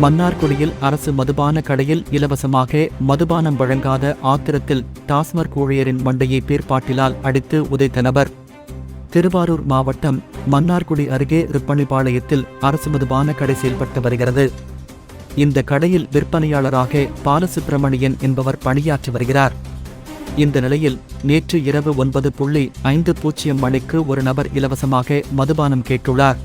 மன்னார்குடியில் அரசு மதுபான கடையில் இலவசமாக மதுபானம் வழங்காத ஆத்திரத்தில் டாஸ்மாக் ஊழியரின் மண்டையை பேர்பாட்டிலால் அடித்து உதைத்த நபர் திருவாரூர் மாவட்டம் மன்னார்குடி அருகே ரிப்பணிபாளையத்தில் அரசு மதுபான கடை செயல்பட்டு வருகிறது. இந்த கடையில் விற்பனையாளராக பாலசுப்பிரமணியன் என்பவர் பணியாற்றி வருகிறார். இந்த நிலையில் நேற்று இரவு ஒன்பது புள்ளி ஐந்து பூஜ்ஜியம் மணிக்கு ஒரு நபர் இலவசமாக மதுபானம் கேட்டுள்ளார்.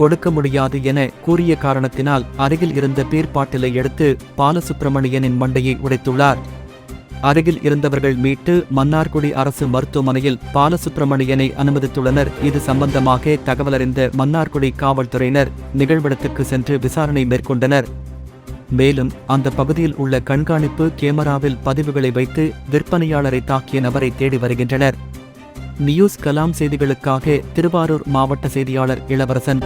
கொடுக்க முடியாது என கூறிய காரணத்தினால் அருகில் இருந்த பீர்பாட்டிலை எடுத்து பாலசுப்பிரமணியனின் மண்டையை உடைத்துள்ளார். அருகில் இருந்தவர்கள் மீட்டு மன்னார்குடி அரசு மருத்துவமனையில் பாலசுப்பிரமணியனை அனுமதித்துள்ளனர். இது சம்பந்தமாக தகவலறிந்த மன்னார்குடி காவல்துறையினர் நிகழ்விடத்துக்கு சென்று விசாரணை மேற்கொண்டனர். மேலும் அந்த பகுதியில் உள்ள கண்காணிப்பு கேமராவில் பதிவுகளை வைத்து விற்பனையாளரை தாக்கிய நபரை தேடி வருகின்றனர். நியூஸ் கலாம் செய்திகளுக்காக திருவாரூர் மாவட்ட செய்தியாளர் இளவரசன்.